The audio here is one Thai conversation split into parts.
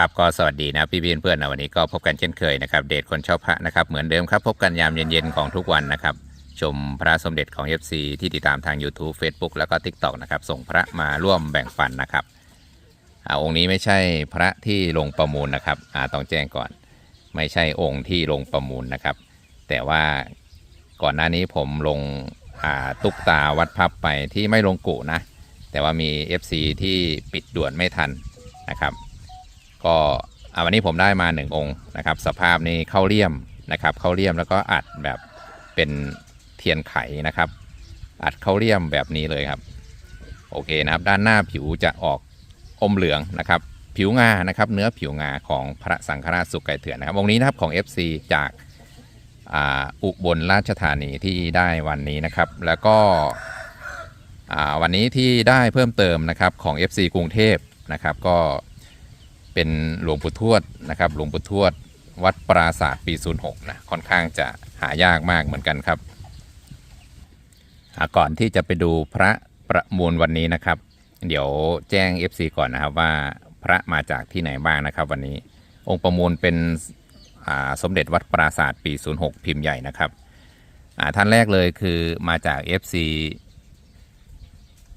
ครับก็สวัสดีนะพี่พี่เพื่อนนะวันนี้ก็พบกันเช่นเคยนะครับ เดทคนชอบพระนะครับ เหมือนเดิมครับ พบกันยามเย็นๆของทุกวันนะครับ ชมพระสมเด็จของ FC ที่ติดตามทาง YouTube Facebook แล้วก็ TikTok นะครับ ส่งพระมาร่วมแบ่งปันนะครับอาองค์นี้ไม่ใช่พระที่ลงประมูลนะครับอาต้องแจ้งก่อน ไม่ใช่องค์ที่ลงประมูลนะครับ แต่ว่าก่อนหน้านี้ผมลงอาตุกตาวัดพับไปที่ไม่ลงกุนะ แต่ว่ามี FC ที่ปิดด่วนไม่ทันนะครับ ก็วันนี้ผมได้มาหนึ่งองค์นะครับ สภาพนี้เข้าเลี่ยมนะครับ เข้าเลี่ยมแล้วก็อัดแบบเป็นเทียนไขนะครับ อัดเข้าเลี่ยมแบบนี้เลยครับ โอเคนะครับ ด้านหน้าผิวจะออกอมเหลืองนะครับ ผิวงานะครับ เนื้อผิวงาของพระสังฆราชสุกไก่เถื่อนนะครับองค์นี้นะครับของ FC จากอ,าอุบลราชธานีที่ได้วันนี้นะครับ แล้วก็วันนี้ที่ได้เพิ่มเติมนะครับของ FC กรุงเทพนะครับ ก็ เป็นหลวงปู่ทวดนะครับหลวงปู่ทวดวัดปราศาสตร์ปี 06 นะ ค่อนข้างจะหายากมากเหมือนกันครับ ก่อนที่จะไปดูพระประมูลวันนี้นะครับ เดี๋ยวแจ้ง FC ก่อนนะครับว่าพระมาจากที่ไหนบ้างนะครับ วันนี้องค์ประมูลเป็นสมเด็จวัดปราศาสตร์ปี 06 พิมพ์ใหญ่นะครับท่านแรกเลยคือมาจาก FC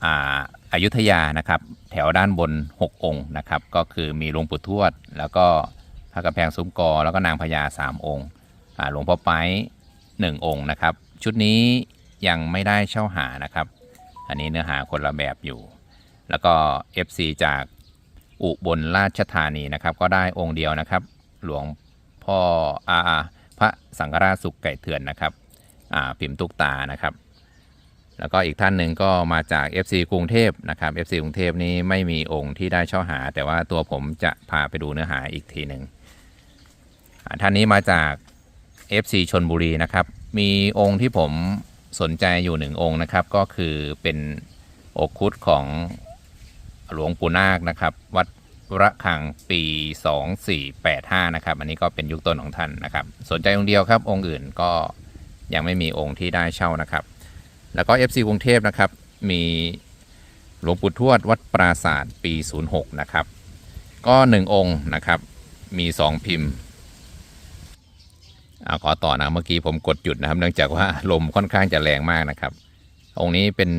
อ่า อยุทยานะครับ แถวด้านบน 6 องค์นะครับ ก็คือมีหลวงปู่ทวด แล้วก็พระกระแพงซุ้มกอ แล้วก็นางพญา 3 องค์หลวงพ่อไปหนึ่งองค์นะครับ ชุดนี้ยังไม่ได้เช่าหานะครับ อันนี้เนื้อหาคนละแบบอยู่ แล้วก็ FC จากอุบลราชธานีนะครับ ก็ได้องค์เดียวนะครับ หลวงพ่ออาอ่าพระสังฆราชสุขไก่เถื่อนนะครับอ่าพิมพ์ตุกตานะครับ แล้วก็อีกท่านหนึ่งก็มาจาก FC กรุงเทพนะครับ FC กรุงเทพนี้ไม่มีองค์ที่ได้เช่าหา แต่ว่าตัวผมจะพาไปดูเนื้อหาอีกทีหนึ่งท่านนี้มาจาก FC ชนบุรีนะครับ มีองค์ที่ผมสนใจอยู่หนึ่งองค์นะครับ ก็คือเป็นอกคุดของหลวงปู่นาคนะครับ วัดระฆังปี 2485 นะครับ อันนี้ก็เป็นยุคต้นของท่านนะครับ สนใจองค์เดียวครับ องค์อื่นก็ยังไม่มีองค์ที่ได้เช่านะครับ แล้วก็ FC กรุงเทพนะครับ มีหลวงปู่ทวดวัดปราศาสตร์ปี 06 นะครับ ก็ 1 องค์นะครับ มี 2 พิมพ์เอาขอต่อนะเมื่อกี้ผมกดหยุดนะครับ เนื่องจากว่าลมค่อนข้างจะแรงมากนะครับ องค์นี้เป็น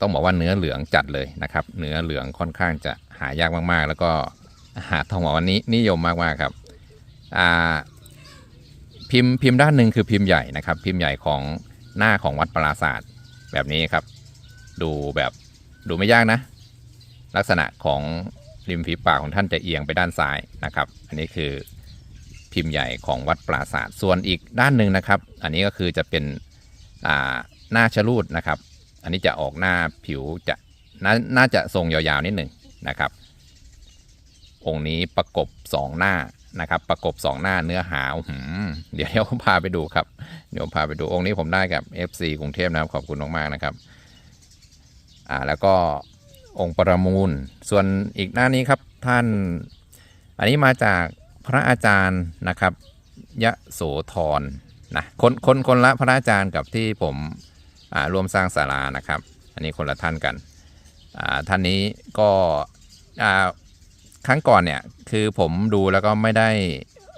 ต้องบอกว่าเนื้อเหลืองจัดเลยนะครับ เนื้อเหลืองค่อนข้างจะหายากมากๆ แล้วก็หาทองหวันนี้นิยมมากๆครับพิมพ์พิมพ์ด้านหนึ่งคือพิมพ์ใหญ่นะครับ พิมพ์ใหญ่ของ หน้าของวัดปราศาสตร์แบบนี้ครับ ดูแบบดูไม่ยากนะ ลักษณะของริมฝีปากของท่านจะเอียงไปด้านซ้ายนะครับ อันนี้คือพิมพ์ใหญ่ของวัดปราศาสตร์ส่วนอีกด้านหนึ่งนะครับ อันนี้ก็คือจะเป็นหน้าชะลูดนะครับ อันนี้จะออกหน้าผิวจะนาน่าจะทรงยาวๆนิดหนึ่งนะครับ องค์นี้ประกบสองหน้า นะครับ ประกบสองหน้าเนื้อหาหเดี๋ยวเดี๋ยวพาไปดูครับ เดี๋ยวพาไปดูองค์นี้ผมได้กับ FC กรุงเทพนะครับขอบคุณมากๆนะครับ อ่าแล้วก็องค์ประมูล ส่วนอีกหน้านี้ครับท่าน อันนี้มาจากพระอาจารย์นะครับ ยะโสธรนะคนคนคนละพระอาจารย์กับที่ผมอ่าร่วมสร้างศาลานะครับ อันนี้คนละท่านกันอ่าท่านนี้ก็อ่า ครั้งก่อนเนี่ยคือผมดูแล้วก็ไม่ได้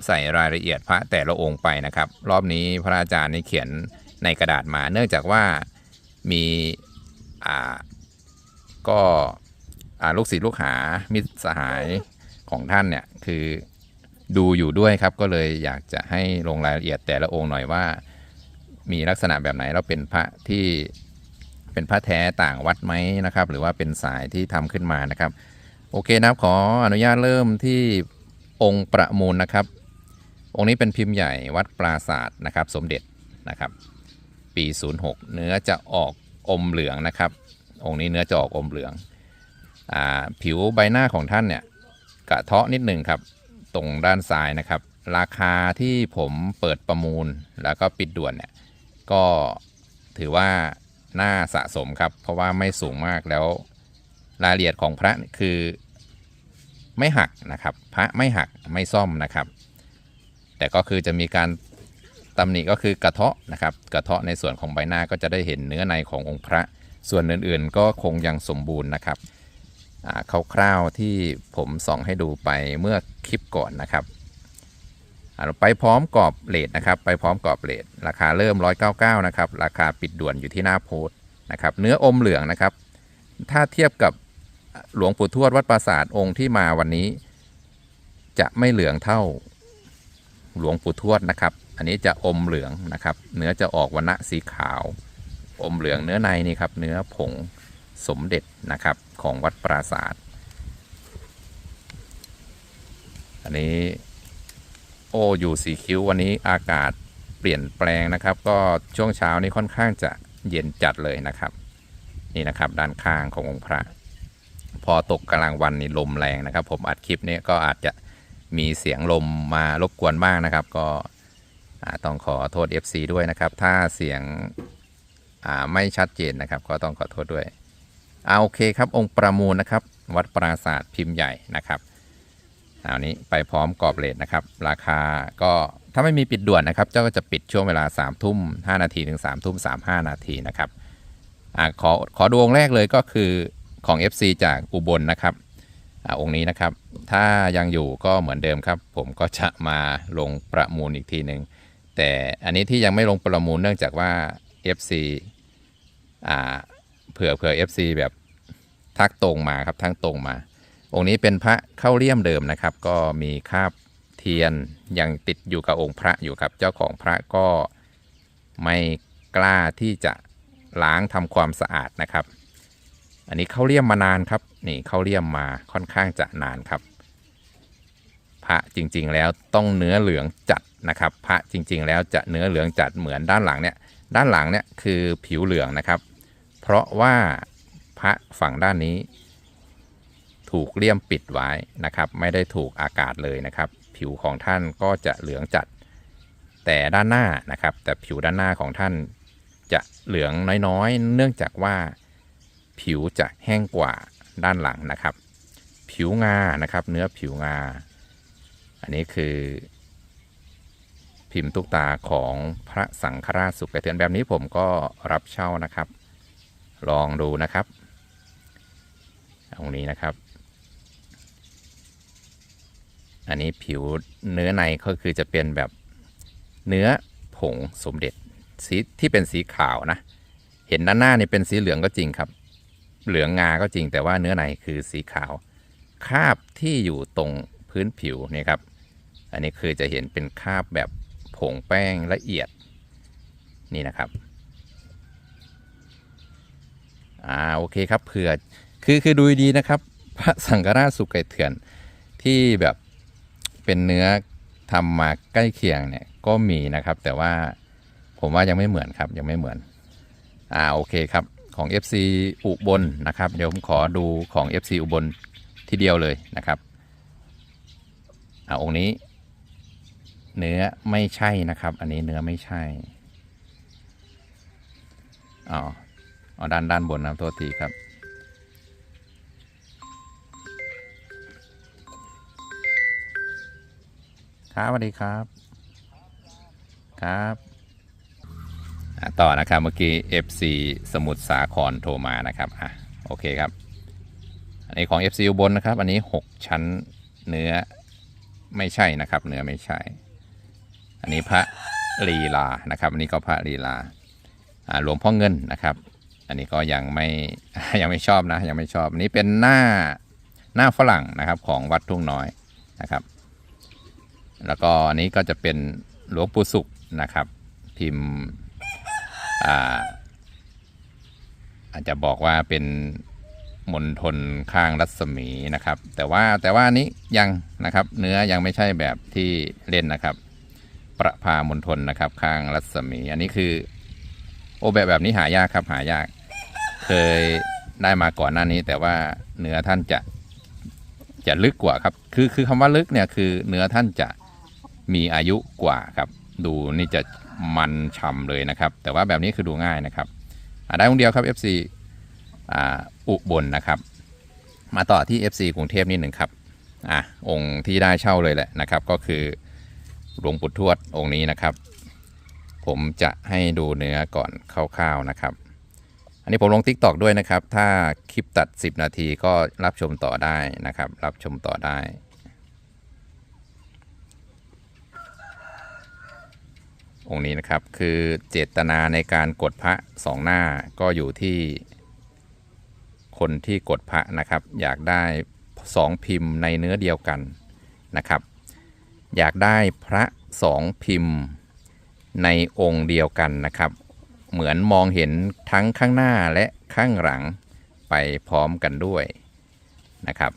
ใส่รายละเอียดพระแต่ละองค์ไปนะครับ รอบนี้พระอาจารย์นี่เขียนในกระดาษมา เนื่องจากว่ามีอ่าก็อ่าลูกศิษย์ลูกหามิตรสหายของท่านเนี่ยคือดูอยู่ด้วยครับก็เลยอยากจะให้ลงรายละเอียดแต่ละองค์หน่อยว่า มีลักษณะแบบไหนแล้วเป็นพระที่เป็นพระแท้ต่างวัดไหมนะครับ หรือว่าเป็นสายที่ทำขึ้นมานะครับ โอเคนะครับขออนุญาตเริ่มที่องค์ประมูลนะครับ องค์นี้เป็นพิมพ์ใหญ่วัดปราศาสตร์นะครับ สมเด็จนะครับ ปี 06 เนื้อจะออกอมเหลืองนะครับ องค์นี้เนื้อจะออกอมเหลืองอาผิวใบหน้าของท่านเนี่ยกระเทาะนิดหนึ่งครับตรงด้านซ้ายนะครับ ราคาที่ผมเปิดประมูลแล้วก็ปิดด่วนเนี่ยก็ถือว่าน่าสะสมครับ เพราะว่าไม่สูงมากแล้ว รายละเอียดของพระคือไม่หักนะครับ พระไม่หักไม่ซ่อมนะครับ แต่ก็คือจะมีการตำหนิก็คือกระเทาะนะครับ กระเทาะในส่วนของใบหน้าก็จะได้เห็นเนื้อในขององค์พระ ส่วนอื่นๆ ก็คงยังสมบูรณ์นะครับคร่าวๆที่ผมส่องให้ดูไปเมื่อคลิปก่อนนะครับอ่าไปพร้อมกรอบเลทนะครับ ไปพร้อมกรอบเลทราคาเริ่ม 199 นะครับ ราคาปิดด่วนอยู่ที่หน้าโพสต์นะครับ เนื้ออมเหลืองนะครับ ถ้าเทียบกับ หลวงปู่ทวดวัดปราสาทองค์ที่มาวันนี้ จะไม่เหลืองเท่าหลวงปู่ทวดนะครับ อันนี้จะอมเหลืองนะครับ เนื้อจะออกวันณะสีขาว อมเหลืองเนื้อในนี่ครับ เนื้อผงสมเด็จนะครับของวัดปราศาสตร์อันนี้โออยู่สีคิ้ววันนี้อากาศเปลี่ยนแปลงนะครับ ก็ช่วงเช้านี้ค่อนข้างจะเย็นจัดเลยนะครับ นี่นะครับด้านข้างขององค์พระ พอตกกลางวันนี่ลมแรงนะครับ ผมอัดคลิปนี้ก็อาจจะมีเสียงลมมารบกวนบ้างนะครับ ก็อ่าต้องขอโทษ FC ด้วยนะครับ ถ้าเสียงไม่ชัดเจนนะครับ ก็ต้องขอโทษด้วยเอาโอเคครับ องค์ประมูลนะครับ วัดปราศาสตร์พิมพ์ใหญ่นะครับเอานี้ไปพร้อมกรอบเลทนะครับ ราคาก็ถ้าไม่มีปิดด่วนนะครับ เจ้าก็จะปิดช่วงเวลา3ามทุ่มห้นาทีถึง3ามทุ่มสามห้านาทีนะครับอขอขอดูองแรกเลยก็คือ ของ FC จากอุบลนะครับอองค์นี้นะครับ ถ้ายังอยู่ก็เหมือนเดิมครับ ผมก็จะมาลงประมูลอีกทีหนึ่งแต่อันนี้ที่ยังไม่ลงประมูลเนื่องจากว่า FC อ่าเผื่อเผื่อ FC แบบทักตรงมาครับทั้งตรงมา องค์นี้เป็นพระเข้าเลี่ยมเดิมนะครับ ก็มีคาบเทียนยังติดอยู่กับองค์พระอยู่ครับ เจ้าของพระก็ไม่กล้าที่จะล้างทำความสะอาดนะครับ อันนี้เข้าเลี่ยมมานานครับนี่เข้าเลี่ยมมาค่อนข้างจะนานครับ พระจริงๆแล้วต้องเนื้อเหลืองจัดนะครับ พระจริงๆ แล้วจะเนื้อเหลืองจัดเหมือนด้านหลังเนี่ยด้านหลังเนี่ยคือผิวเหลืองนะครับ เพราะว่าพระฝั่งด้านนี้ ถูกเลี่ยมปิดไว้นะครับ ไม่ได้ถูกอากาศเลยนะครับ ผิวของท่านก็จะเหลืองจัด แต่ด้านหน้านะครับ แต่ผิวด้านหน้าของท่านจะเหลืองน้อยๆ เนื่องจากว่า ผิวจะแห้งกว่าด้านหลังนะครับ ผิวงานะครับ เนื้อผิวงา อันนี้คือ พิมพ์ตุ๊กตาของพระสังฆราชสุขเถือนแบบนี้ผมก็รับเช่านะครับ ลองดูนะครับตรงนี้นะครับ อันนี้ผิวเนื้อในก็คือจะเป็นแบบเนื้อผงสมเด็จสีที่เป็นสีขาวนะ เห็นด้านหน้านี่เป็นสีเหลืองก็จริงครับ เหลืองงาก็จริงแต่ว่าเนื้อในคือสีขาว คราบที่อยู่ตรงพื้นผิวนี่ครับ อันนี้คือจะเห็นเป็นคราบแบบผงแป้งละเอียดนี่นะครับ อ่าโอเคครับเผื่อคือคือดูดีนะครับพระสังฆราชสุกไก่เถื่อนที่แบบเป็นเนื้อทำมาใกล้เคียงเนี่ยก็มีนะครับ แต่ว่าผมว่ายังไม่เหมือนครับยังไม่เหมือน อ่าโอเคครับ ของ FC อุบลนะครับ เดี๋ยวผมขอดูของ FC อุบลทีเดียวเลยนะครับอ่าองค์นี้ เนื้อไม่ใช่นะครับ อันนี้เนื้อไม่ใช่อ๋ออด้านด้านบนนะโทษทีครับครับสวัสดีครับ ครับ ต่อนะครับเมื่อกี้ FC สมุทรสาครโทรมานะครับอะโอเคครับ อันนี้ของ FC อุบลนะครับ อันนี้ 6 ชั้นเนื้อไม่ใช่นะครับ เนื้อไม่ใช่ อันนี้พระลีลานะครับอันนี้ก็พระลีลาอ่าหลวงพ่อเงินนะครับ อันนี้ก็ยังไม่ยังไม่ชอบนะยังไม่ชอบอันนี้เป็นหน้าหน้าฝรั่งนะครับของวัดทุ่งน้อยนะครับ แล้วก็อันนี้ก็จะเป็นหลวงปู่สุขนะครับ พิมพ์ อาอาจจะบอกว่าเป็นมณฑลข้างรัศมีนะครับ แต่ว่าแต่ว่านนี้ยังนะครับ เนื้อยังไม่ใช่แบบที่เล่นนะครับ ประพามณฑลนะครับข้างรัศมี อันนี้คือ โอแบบแบบนี้หายากครับหายาก เคยได้มาก่อนหน้านี้ แต่ว่าเนื้อท่านจะจะลึกกว่าครับ คือคือคำว่าลึกเนี่ยคือเนื้อท่านจะมีอายุกว่าครับ ดูนี่จะ มันฉ่ำเลยนะครับ แต่ว่าแบบนี้คือดูง่ายนะครับได้องเดียวครับ FC อุบลนนะครับ มาต่อที่ FC กรุงเทพนิดหนึ่งครับอะองค์ที่ได้เช่าเลยแหละนะครับ ก็คือหลวงปู่ทวดองค์นี้นะครับ ผมจะให้ดูเนื้อก่อนคร่าวๆนะครับ อันนี้ผมลง t ิ k t o k ด้วยนะครับ ถ้าคลิปตัด 10 นาทีก็รับชมต่อได้นะครับ รับชมต่อได้ องค์นี้นะครับคือเจตนาในการกดพระสองหน้าก็อยู่ที่ คนที่กดพระนะครับ อยากได้สองพิมพ์ในเนื้อเดียวกันนะครับ อยากได้พระสองพิมพ์ในองค์เดียวกันนะครับ เหมือนมองเห็นทั้งข้างหน้าและข้างหลังไปพร้อมกันด้วยนะครับ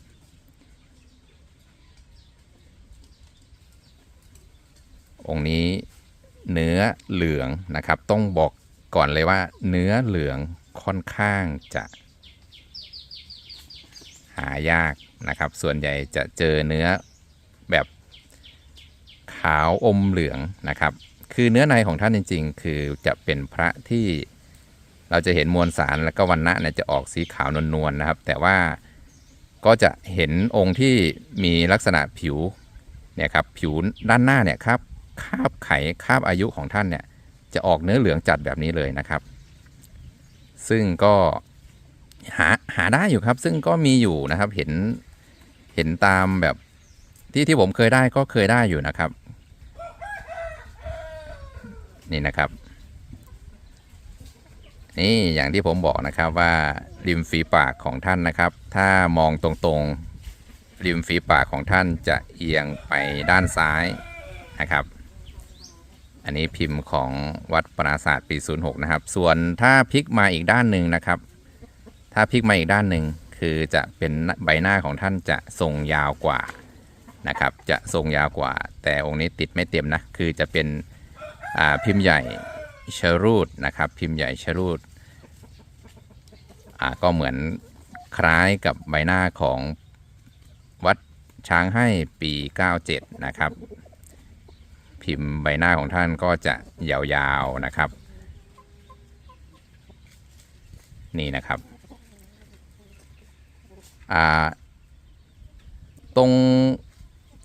องค์นี้ เนื้อเหลืองนะครับ ต้องบอกก่อนเลยว่า เนื้อเหลืองค่อนข้างจะหายากนะครับ ส่วนใหญ่จะเจอเนื้อแบบขาวอมเหลืองนะครับ คือเนื้อในของท่านจริง ๆ คือจะเป็นพระที่เราจะเห็นมวลสารและก็วันณะเนี่ยจะออกสีขาวนวลๆนะครับ แต่ว่าก็จะเห็นองค์ที่มีลักษณะผิวเนี่ยครับผิวด้านหน้าเนี่ยครับ คาบไขคาบอายุของท่านเนี่ยจะออกเนื้อเหลืองจัดแบบนี้เลยนะครับ ซึ่งก็หาหาได้อยู่ครับ ซึ่งก็มีอยู่นะครับเห็นเห็นตามแบบที่ที่ผมเคยได้ก็เคยได้อยู่นะครับ นี่นะครับ นี่อย่างที่ผมบอกนะครับว่าริมฝีปากของท่านนะครับ ถ้ามองตรงๆริมฝีปากของท่านจะเอียงไปด้านซ้ายนะครับ อันนี้พิมพ์ของวัดปราศาสตร์ปี 06 นะครับ ส่วนถ้าพลิกมาอีกด้านหนึ่งนะครับ ถ้าพลิกมาอีกด้านหนึ่งคือจะเป็นใบหน้าของท่านจะทรงยาวกว่านะครับ จะทรงยาวกว่า แต่องค์นี้ติดไม่เต็มนะ คือจะเป็นพิมพ์ใหญ่ชรูดนะครับ พิมพ์ใหญ่ชรูดก็เหมือนคล้ายกับใบหน้าของวัดช้างให้ปี 97 นะครับ พิมพ์ใบหน้าของท่านก็จะยาวๆนะครับ นี่นะครับตรง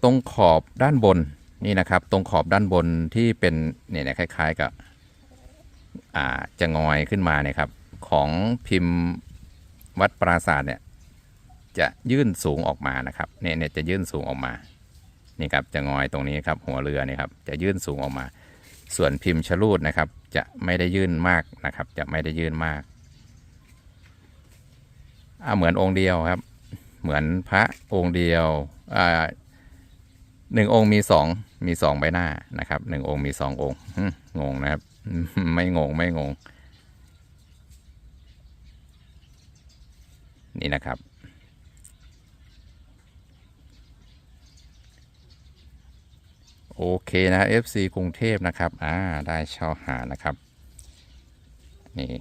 ตรงขอบด้านบนนี่นะครับ ตรงขอบด้านบนที่เป็นเนี่ยเนี่ยคล้าย ๆกับจะงอยขึ้นมาเนี่ยครับของพิมพ์วัดปราศาสตร์เนี่ยจะยื่นสูงออกมานะครับเนี่ยเนี่ยจะยื่นสูงออกมา นี่ครับจะงอยตรงนี้ครับหัวเรือนี่ครับจะยื่นสูงออกมา ส่วนพิมพ์ชลูดนะครับจะไม่ได้ยื่นมากนะครับ จะไม่ได้ยื่นมากอ่าเหมือนองค์เดียวครับ เหมือนพระองค์เดียวอ่าหนึ่งองค์มีสองมีสองใบหน้านะครับหนึ่งองค์มีสององค์งงนะครับ ไม่งงไม่งง นี่นะครับ โอเคนะ FC กรุงเทพนะครับ อ่า ได้เช่าหานะครับ นี่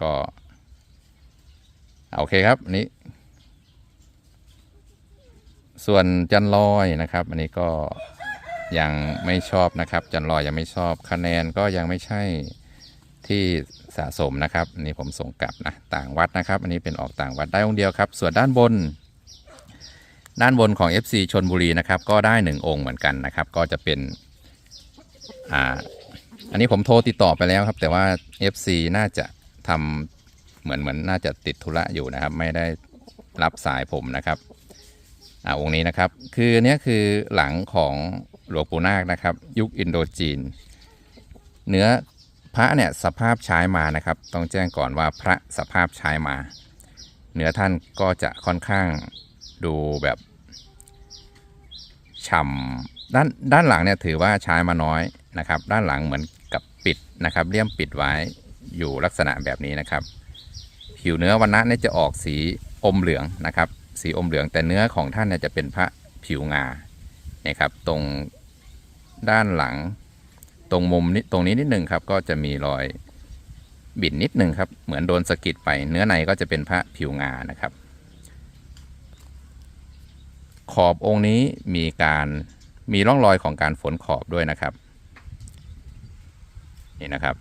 ก็โอเคครับอันนี้ ส่วนจันลอยนะครับ อันนี้ก็ยังไม่ชอบนะครับ จันลอยยังไม่ชอบคะแนนก็ยังไม่ใช่ที่สะสมนะครับ อันนี้ผมส่งกลับนะ ต่างวัดนะครับ อันนี้เป็นออกต่างวัดได้องเดียวครับ ส่วนด้านบน ด้านบนของ FC ชนบุรีนะครับ ก็ได้หนึ่งองค์เหมือนกันนะครับ ก็จะเป็นอ่าอันนี้ผมโทรติดต่อไปแล้วครับ แต่ว่า FC น่าจะทำเหมือนเหมือนน่าจะติดธุระอยู่นะครับ ไม่ได้รับสายผมนะครับอ่าองค์นี้นะครับ คือเนี้ยคือหลังของหลวงปู่นาคนะครับ ยุคอินโดจีน เนื้อพระเนี่ยสภาพใช้มานะครับ ต้องแจ้งก่อนว่าพระสภาพใช้มา เนื้อท่านก็จะค่อนข้างดูแบบ ฉ่ำด้านด้านหลังเนี่ยถือว่าใช้มาน้อยนะครับ ด้านหลังเหมือนกับปิดนะครับเลี่ยมปิดไว้อยู่ลักษณะแบบนี้นะครับ ผิวเนื้อวันนะเนี่ยจะออกสีอมเหลืองนะครับ สีอมเหลืองแต่เนื้อของท่านเนี่ยจะเป็นพระผิวงาเนี่ยครับตรงด้านหลังตรงมุมนี้ตรงนี้นิดหนึ่งครับก็จะมีรอยบิดนิดหนึ่งครับเหมือนโดนสะกิดไปเนื้อในก็จะเป็นพระผิวงานะครับ ขอบองค์นี้มีการมีร่องรอยของการฝนขอบด้วยนะครับ นี่นะครับ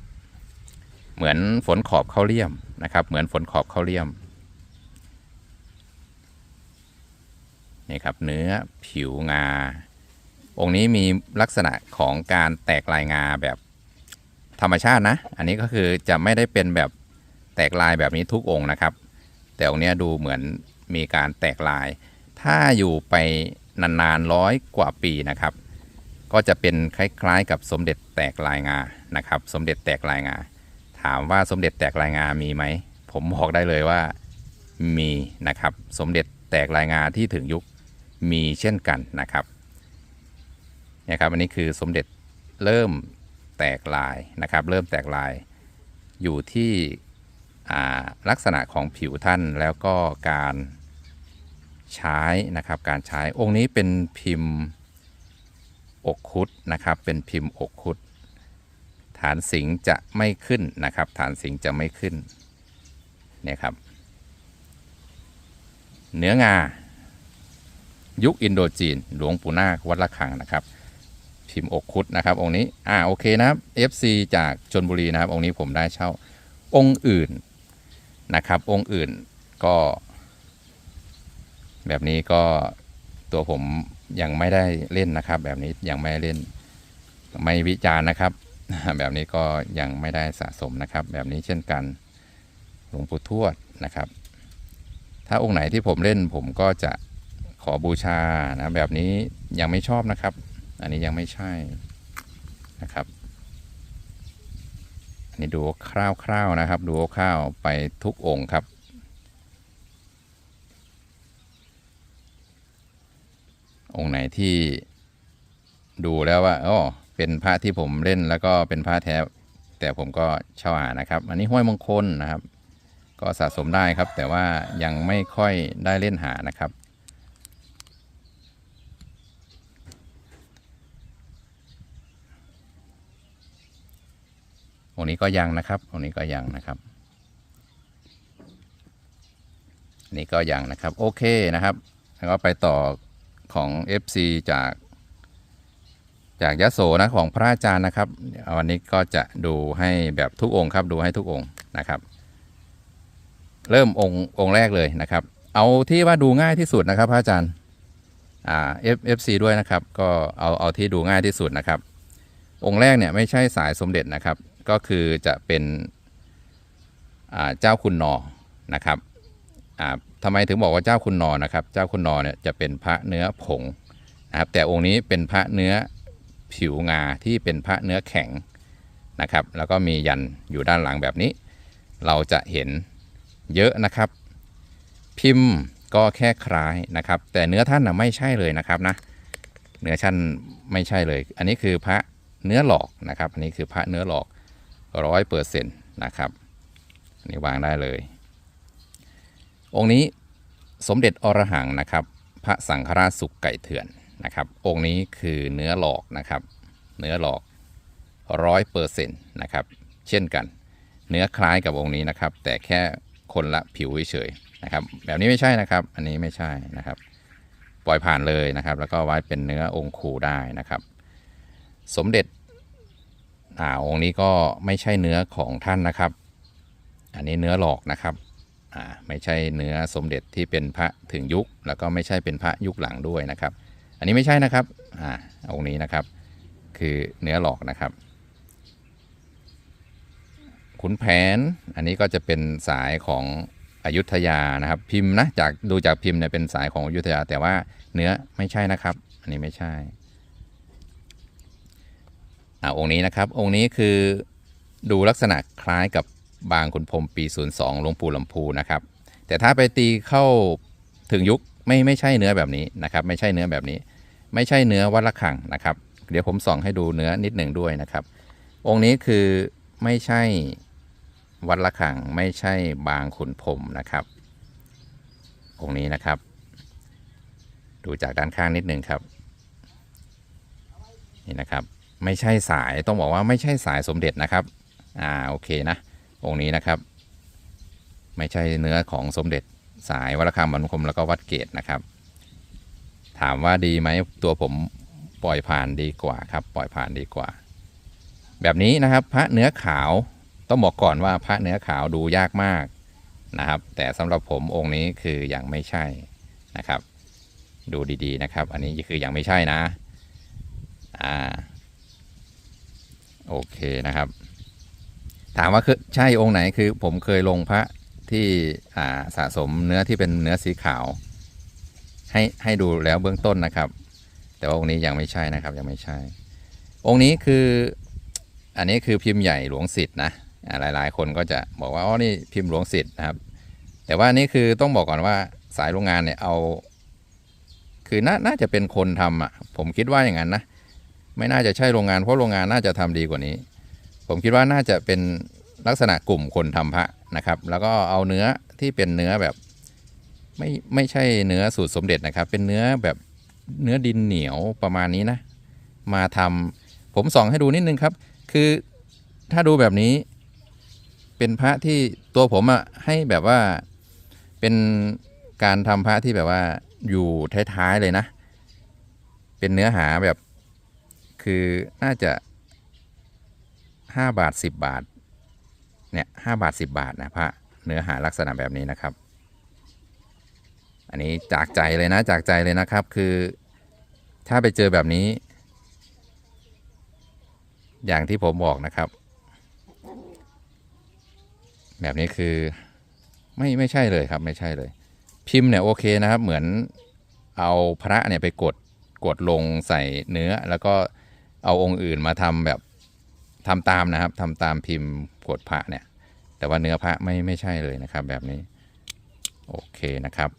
เหมือนฝนขอบเข้าเลี่ยมนะครับ เหมือนฝนขอบเข้าเลี่ยมนี่ครับเนื้อผิวงา องค์นี้มีลักษณะของการแตกลายงาแบบธรรมชาตินะ อันนี้ก็คือจะไม่ได้เป็นแบบแตกลายแบบนี้ทุกองค์นะครับ แต่องค์นี้ดูเหมือนมีการแตกลาย ถ้าอยู่ไปนานๆร้อยกว่าปีนะครับ ก็จะเป็นคล้ายๆ กับสมเด็จแตกลายงานะครับ สมเด็จแตกลายงา ถามว่าสมเด็จแตกลายงามีไหม ผมบอกได้เลยว่ามีนะครับ สมเด็จแตกลายงาที่ถึงยุคมีเช่นกันนะครับเนี่ยครับ อันนี้คือสมเด็จเริ่มแตกลายนะครับ เริ่มแตกลายอยู่ที่ลักษณะของผิวท่านแล้วก็การ ใช้นะครับ การใช้องค์นี้เป็นพิมพ์อกคุดนะครับ เป็นพิมพ์อกคุด ฐานสิงจะไม่ขึ้นนะครับ ฐานสิงจะไม่ขึ้นเนี่ยครับ เนื้องา ยุคอินโดจีน หลวงปู่นาควัดละคังนะครับ พิมพ์อกคุดนะครับ องค์นี้อ่าโอเคนะครับ FC จากชนบุรีนะครับ องค์นี้ผมได้เช่าองค์อื่นนะครับ องค์อื่นก็ แบบนี้ก็ตัวผมยังไม่ได้เล่นนะครับ แบบนี้ยังไม่เล่น ไม่วิจารณ์นะครับ แบบนี้ก็ยังไม่ได้สะสมนะครับ แบบนี้เช่นกันหลวงปู่ทวดนะครับ ถ้าองค์ไหนที่ผมเล่นผมก็จะขอบูชานะแบบนี้ยังไม่ชอบนะครับ อันนี้ยังไม่ใช่นะครับอันนี้ดูคร่าวๆนะครับ ดูคร่าวไปทุกองค์ครับ องค์ไหนที่ดูแล้วว่าอ๋อเป็นพระที่ผมเล่นแล้วก็เป็นพระแท้แต่ผมก็เช่าอ่านะครับ อันนี้ห้วยมงคลนะครับ ก็สะสมได้ครับ แต่ว่ายังไม่ค่อยได้เล่นหานะครับ องนี้ก็ยังนะครับองนี้ก็ยังนะครับนนี้ก็ยังนะครับ โอเคนะครับ แล้วก็ไปต่อ ของ FC จากจากยะโสนะของพระอาจารย์นะครับ วันนี้ก็จะดูให้แบบทุกองค์ครับดูให้ทุกองค์นะครับ เริ่มองค์องค์แรกเลยนะครับ เอาที่ว่าดูง่ายที่สุดนะครับ พระอาจารย์อ่า F FC ด้วยนะครับ ก็เอาเอาที่ดูง่ายที่สุดนะครับ องค์แรกเนี่ยไม่ใช่สายสมเด็จนะครับ ก็คือจะเป็นอ่าเจ้าคุณนอนะครับ ทำไมถึงบอกว่าเจ้าคุณนอนะครับ เจ้าคุณนอเนี่ยจะเป็นพระเนื้อผงนะครับ แต่องค์นี้เป็นพระเนื้อผิวงาที่เป็นพระเนื้อแข็งนะครับ แล้วก็มียันอยู่ด้านหลังแบบนี้ เราจะเห็นเยอะนะครับ พิมพ์ก็แค่คล้ายนะครับ แต่เนื้อท่านนะไม่ใช่เลยนะครับนะ เนื้อท่านไม่ใช่เลย อันนี้คือพระเนื้อหลอกนะครับ อันนี้คือพระเนื้อหลอกร้อยเปอร์เซ็นต์นะครับ อันนี้วางได้เลย องค์นี้สมเด็จอรหังนะครับ พระสังฆราชสุกไก่เถื่อนนะครับ องค์นี้คือเนื้อหลอกนะครับ เนื้อหลอกร้อยเปอร์เซ็นต์นะครับ เช่นกัน เนื้อคล้ายกับองค์นี้นะครับ แต่แค่คนละผิวเฉยๆนะครับ แบบนี้ไม่ใช่นะครับ อันนี้ไม่ใช่นะครับ ปล่อยผ่านเลยนะครับ แล้วก็ไว้เป็นเนื้อองค์คูได้นะครับ สมเด็จอ่าองค์นี้ก็ไม่ใช่เนื้อของท่านนะครับ อันนี้เนื้อหลอกนะครับ ไม่ใช่เนื้อสมเด็จที่เป็นพระถึงยุค แล้วก็ไม่ใช่เป็นพระยุคหลังด้วยนะครับ อันนี้ไม่ใช่นะครับอ่าองค์นี้นะครับ คือเนื้อหลอกนะครับขุนแผนอันนี้ก็จะเป็นสายของอยุธยานะครับพิมพ์นะจากดูจากพิมพ์เนี่ยเป็นสายของอยุธยาแต่ว่าเนื้อไม่ใช่นะครับ อันนี้ไม่ใช่อ่าองค์นี้นะครับองค์นี้คือดูลักษณะคล้ายกับ บางขุนพรมปี 02หลวงปู่ลำพูนะครับ แต่ถ้าไปตีเข้าถึงยุคไม่ไม่ใช่เนื้อแบบนี้นะครับ ไม่ใช่เนื้อแบบนี้ ไม่ใช่เนื้อวัดละคังนะครับ เดี๋ยวผมส่องให้ดูเนื้อนิดหนึ่งด้วยนะครับ องค์นี้คือไม่ใช่วัดละคังไม่ใช่บางขุนพรมนะครับ องค์นี้นะครับ ดูจากด้านข้างนิดหนึ่งครับนี่นะครับ ไม่ใช่สายต้องบอกว่าไม่ใช่สายสมเด็จนะครับ อ่าโอเคนะ องค์นี้นะครับ ไม่ใช่เนื้อของสมเด็จสายวัดระฆังบรรคมแล้วก็วัดเกตนะครับ ถามว่าดีไหมตัวผมปล่อยผ่านดีกว่าครับ ปล่อยผ่านดีกว่า แบบนี้นะครับ พระเนื้อขาวต้องบอกก่อนว่าพระเนื้อขาวดูยากมากนะครับ แต่สำหรับผมองค์นี้คืออยังไม่ใช่นะครับ ดูดีๆนะครับ อันนี้คือยังไม่ใช่นะอ่าโอเคนะครับ ถามว่าคือใช่องค์ไหนคือ ผมเคยลงพระที่อ่าสะสมเนื้อที่เป็นเนื้อสีขาว ให้ให้ดูแล้วเบื้องต้นนะครับ แต่ว่าองค์นี้ยังไม่ใช่นะครับยังไม่ใช่ องค์นี้คืออันนี้คือพิมพ์ใหญ่หลวงสิทธิ์นะอ่าหลายๆ คนก็จะบอกว่าอ๋อนี่พิมพ์หลวงสิทธิ์นะครับ แต่ว่านี่คือต้องบอกก่อนว่าสายโรงงานเนี่ยเอา คือนาน่าจะเป็นคนทำอะผมคิดว่าอย่างนั้นนะไม่น่าจะใช่โรงงานเพราะโรงงานน่าจะทำดีกว่านี้ ผมคิดว่าน่าจะเป็นลักษณะกลุ่มคนทำพระนะครับ แล้วก็เอาเนื้อที่เป็นเนื้อแบบไม่ไม่ใช่เนื้อสูตรสมเด็จนะครับ เป็นเนื้อแบบเนื้อดินเหนียวประมาณนี้นะ มาทำผมส่องให้ดูนิดนึงครับ คือถ้าดูแบบนี้ เป็นพระที่ตัวผมอะให้แบบว่าเป็นการทำพระที่แบบว่าอยู่ท้ายๆเลยนะ เป็นเนื้อหาแบบ คือน่าจะ ห้าบาทสิบบาท เนี่ยห้าบาทสิบบาทนะพระเนื้อหาลักษณะแบบนี้นะครับ อันนี้จากใจเลยนะจากใจเลยนะครับคือ ถ้าไปเจอแบบนี้ อย่างที่ผมบอกนะครับ แบบนี้คือไม่ไม่ใช่เลยครับไม่ใช่เลย พิมพ์เนี่ยโอเคนะครับเหมือนเอาพระเนี่ยไปกดกดลงใส่เนื้อ แล้วก็เอาองค์อื่นมาทำแบบ ทำตามนะครับทำตามพิมพ์กดพระเนี่ย แต่ว่าเนื้อพระไม่ไม่ใช่เลยนะครับ แบบนี้ โอเคนะครับ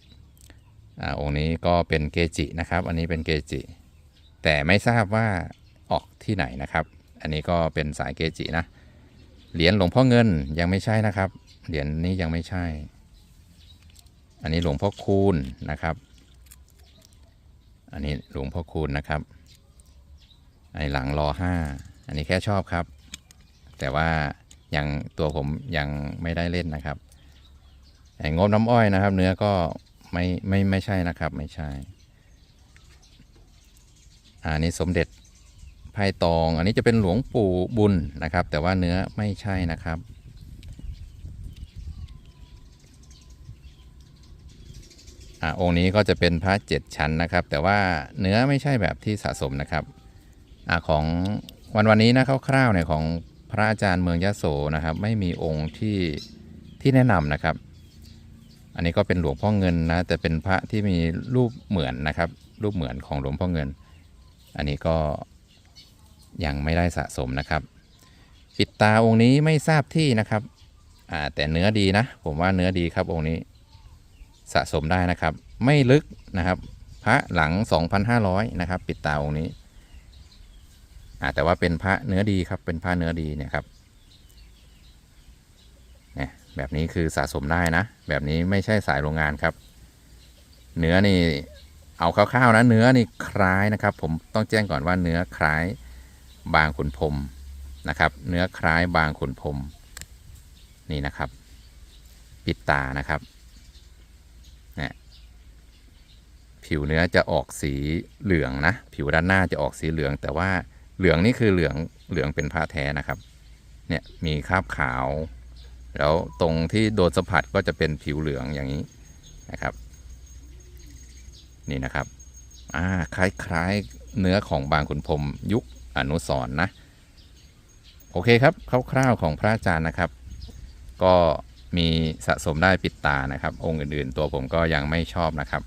อ่าองค์นี้ก็เป็นเกจินะครับ อันนี้เป็นเกจิ แต่ไม่ทราบว่าออกที่ไหนนะครับ อันนี้ก็เป็นสายเกจินะ เหรียญหลวงพ่อเงินยังไม่ใช่นะครับ เหรียญนี้ยังไม่ใช่ อันนี้หลวงพ่อคูณนะครับ อันนี้หลวงพ่อคูณนะครับ อันนี้หลังรอห้า อันนี้แค่ชอบครับ แต่ว่ายังตัวผมยังไม่ได้เล่นนะครับไอ้งบน้ำอ้อยนะครับ เนื้อก็ไม่ไม่ไม่ใช่นะครับไม่ใช่ อันนี้สมเด็จไพ่ตอง อันนี้จะเป็นหลวงปู่บุญนะครับ แต่ว่าเนื้อไม่ใช่นะครับอ่าองค์นี้ก็จะเป็นพระเจ็ดชั้นนะครับ แต่ว่าเนื้อไม่ใช่แบบที่สะสมนะครับอาของ วันวันนี้นะคร่าวๆเนี่ยของพระอาจารย์เมืองยะโสนะครับ ไม่มีองค์ที่ที่แนะนำนะครับ อันนี้ก็เป็นหลวงพ่อเงินนะแต่เป็นพระที่มีรูปเหมือนนะครับ รูปเหมือนของหลวงพ่อเงิน อันนี้ก็ยังไม่ได้สะสมนะครับ ปิดตาองค์นี้ไม่ทราบที่นะครับอ่าแต่เนื้อดีนะ ผมว่าเนื้อดีครับองค์นี้สะสมได้นะครับ ไม่ลึกนะครับ พระหลัง 2,500 นะครับ ปิดตาองค์นี้ อ่าแต่ว่าเป็นพระเนื้อดีครับ เป็นพระเนื้อดีเนี่ยครับเนี่ยแบบนี้คือสะสมได้นะ แบบนี้ไม่ใช่สายโรงงานครับ เนื้อนี่เอาคร่าวๆนะเนื้อนี่คล้ายนะครับ ผมต้องแจ้งก่อนว่าเนื้อคล้ายบางขุนพรมนะครับ เนื้อคล้ายบางขุนพรมนี่นะครับ ปิดตานะครับเนี่ยผิวเนื้อจะออกสีเหลืองนะ ผิวด้านหน้าจะออกสีเหลืองแต่ว่า เหลืองนี่คือเหลืองเหลืองเป็นผ้าแท้นะครับ เนี่ยมีคราบขาว แล้วตรงที่โดนสัมผัสก็จะเป็นผิวเหลืองอย่างนี้นะครับ นี่นะครับอ่าคล้ายๆเนื้อของบางขุนพรมยุคอนุสรณ์นะ โอเคครับคร่าวๆของพระอาจารย์นะครับ ก็มีสะสมได้ปิดตานะครับ องค์อื่นๆ ตัวผมก็ยังไม่ชอบนะครับ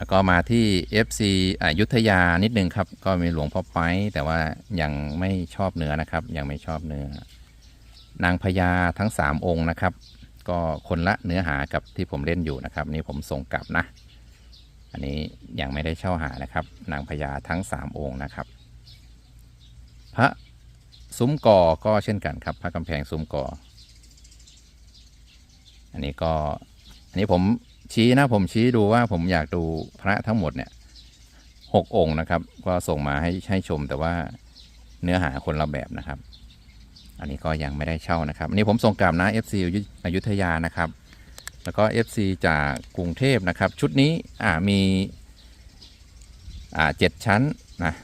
แล้วก็มาที่ FC อยุธยานิดนึงครับ ก็มีหลวงพ่อไปแต่ว่ายังไม่ชอบเนื้อนะครับ ยังไม่ชอบเนื้อ นางพญาทั้ง 3 องค์นะครับ ก็คนละเนื้อหากับที่ผมเล่นอยู่นะครับ นี่ผมส่งกลับนะ อันนี้ยังไม่ได้เช่าหานะครับ นางพญาทั้ง 3 องค์นะครับ พระซุ้มกอก็เช่นกันครับ พระกำแพงซุ้มก่ออันนี้ก็อันนี้ผม ชี้นะผมชี้ดูว่าผมอยากดูพระทั้งหมดเนี่ยหกองค์นะครับ ก็ส่งมาให้ให้ชมแต่ว่าเนื้อหาคนละแบบนะครับ อันนี้ก็ยังไม่ได้เช่านะครับอันนี้ผมส่งกลับนะ FC อยุอยุธยานะครับ แล้วก็ FC จากกรุงเทพนะครับ ชุดนี้อ่ามีอ่าเจ็ดชั้นนะ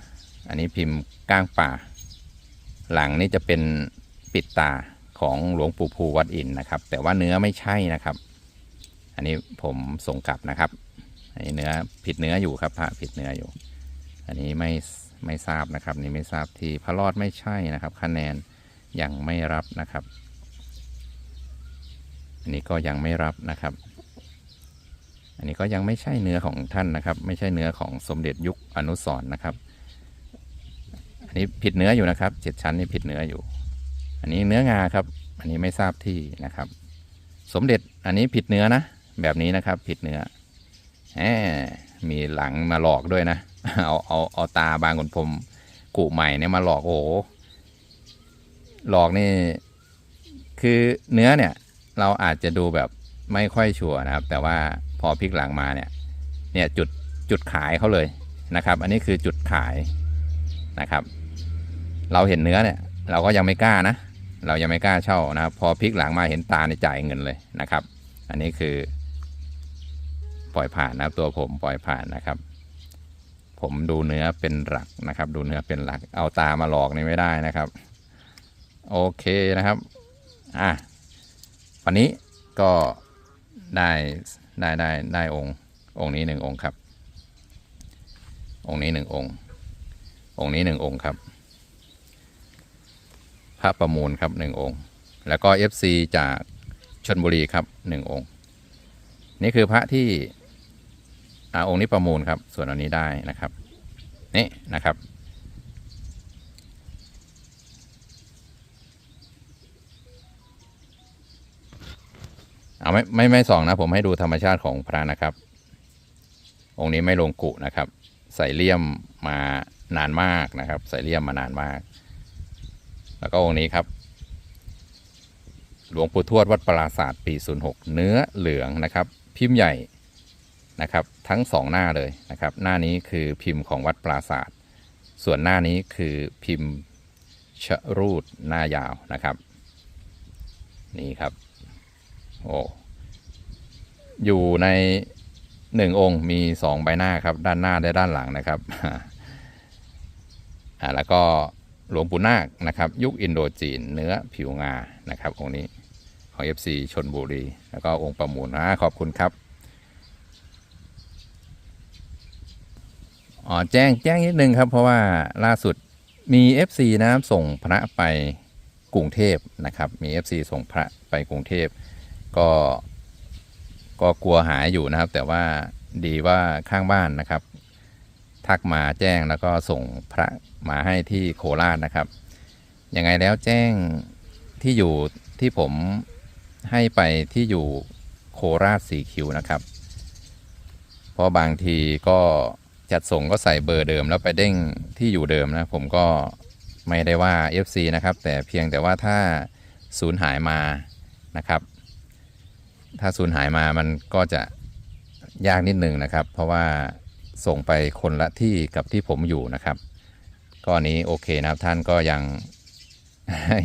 อันนี้พิมพ์ก้างป่า หลังนี่จะเป็นปิดตาของหลวงปู่ภูวัดอินนะครับ แต่ว่าเนื้อไม่ใช่นะครับ อันนี้ผมส่งกลับนะครับ อันนี้เนื้อผิดเนื้ออยู่ครับพระผิดเนื้ออยู่ อันนี้ไม่ไม่ทราบนะครับ นี่ไม่ทราบที่พระรอดไม่ใช่นะครับ คะแนนยังไม่รับนะครับ อันนี้ก็ยังไม่รับนะครับ อันนี้ก็ยังไม่ใช่เนื้อของท่านนะครับ ไม่ใช่เนื้อของสมเด็จยุคอนุสรณ์นะครับ อันนี้ผิดเนื้ออยู่นะครับเจ็ดชั้นนี่ผิดเนื้ออยู่ อันนี้เนื้องาครับ อันนี้ไม่ทราบที่นะครับ สมเด็จอันนี้ผิดเนื้อนะ แบบนี้นะครับ ผิดเนื้อแหมมีหลังมาหลอกด้วยนะ เอาเอาเอาตาบางขนพรมกุใหม่เนี่ยมาหลอกโอ้โหหลอกนี่ คือเนื้อเนี่ย เราอาจจะดูแบบไม่ค่อยชัวร์นะครับ แต่ว่าพอพลิกหลังมาเนี่ย เนี่ยจุดจุดขายเขาเลยนะครับ อันนี้คือจุดขายนะครับ เราเห็นเนื้อเนี่ย เราก็ยังไม่กล้านะ เรายังไม่กล้าเช่านะครับ พอพลิกหลังมาเห็นตาในจ่ายเงินเลยนะครับ อันนี้คือ ปล่อยผ่านนะครับตัวผมปล่อยผ่านนะครับ ผมดูเนื้อเป็นหลักนะครับ ดูเนื้อเป็นหลัก เอาตามาหลอกนี่ไม่ได้นะครับ โอเคนะครับอะวันนี้ก็ได้ได้ได้ได้องค์องค์นี้หนึ่งองค์ครับ องค์นี้หนึ่งองค์ องค์นี้หนึ่งองค์ครับพระประมูลครับหนึ่งองค์ แล้วก็ FC จากชนบุรีครับหนึ่งองค์ นี่คือพระที่ อาองค์นี้ประมูลครับ ส่วนอันนี้ได้นะครับ นี่นะครับ เอาไม่ไม่ไม่ส่องนะ ผมให้ดูธรรมชาติของพระนะครับ องค์นี้ไม่ลงกุนะครับ ใส่เลี่ยมมานานมากนะครับ ใส่เลี่ยมมานานมาก แล้วก็องค์นี้ครับหลวงปู่ทวดวัดปราศาสตร์ปี 06 เนื้อเหลืองนะครับ พิมพ์ใหญ่ นะครับ ทั้งสองหน้าเลยนะครับ หน้านี้คือพิมพ์ของวัดปราศาสตร์ส่วนหน้านี้คือพิมพ์ชรูดหน้ายาวนะครับ นี่ครับ โอ้อยู่ในหนึ่งองค์มีสองใบหน้าครับ ด้านหน้าและด้านหลังนะครับอ่าแล้วก็หลวงปู่นาคนะครับ ยุคอินโดจีนเนื้อผิวงานะครับ องค์นี้ของ FC ชนบุรี แล้วก็องค์ประมูลนะขอบคุณครับ อ๋อแจ้งแจ้งนิดนึงครับ เพราะว่าล่าสุดมี FC นะครับส่งพระไปกรุงเทพนะครับ มี FC ส่งพระไปกรุงเทพก็ก็กลัวหายอยู่นะครับ แต่ว่าดีว่าข้างบ้านนะครับ ทักมาแจ้งแล้วก็ส่งพระมาให้ที่โคราชนะครับยังไงแล้วแจ้งที่อยู่ที่ผมให้ไปที่อยู่โคราชสีคิวนะครับ เพราะบางทีก็ จัดส่งก็ใส่เบอร์เดิมแล้วไปเด้งที่อยู่เดิมนะ ผมก็ไม่ได้ว่า FC นะครับ แต่เพียงแต่ว่าถ้าสูญหายมานะครับ ถ้าสูญหายมามันก็จะยากนิดหนึ่งนะครับ เพราะว่าส่งไปคนละที่กับที่ผมอยู่นะครับ ก็อันนี้โอเคนะครับท่านก็ยัง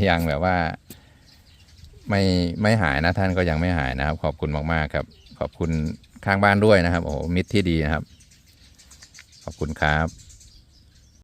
ยังแบบว่า ไม่ไม่หายนะท่านก็ยังไม่หายนะครับ ขอบคุณมากๆครับ ขอบคุณข้างบ้านด้วยนะครับ โอ้มิตรที่ดีนะครับ ขอบคุณครับ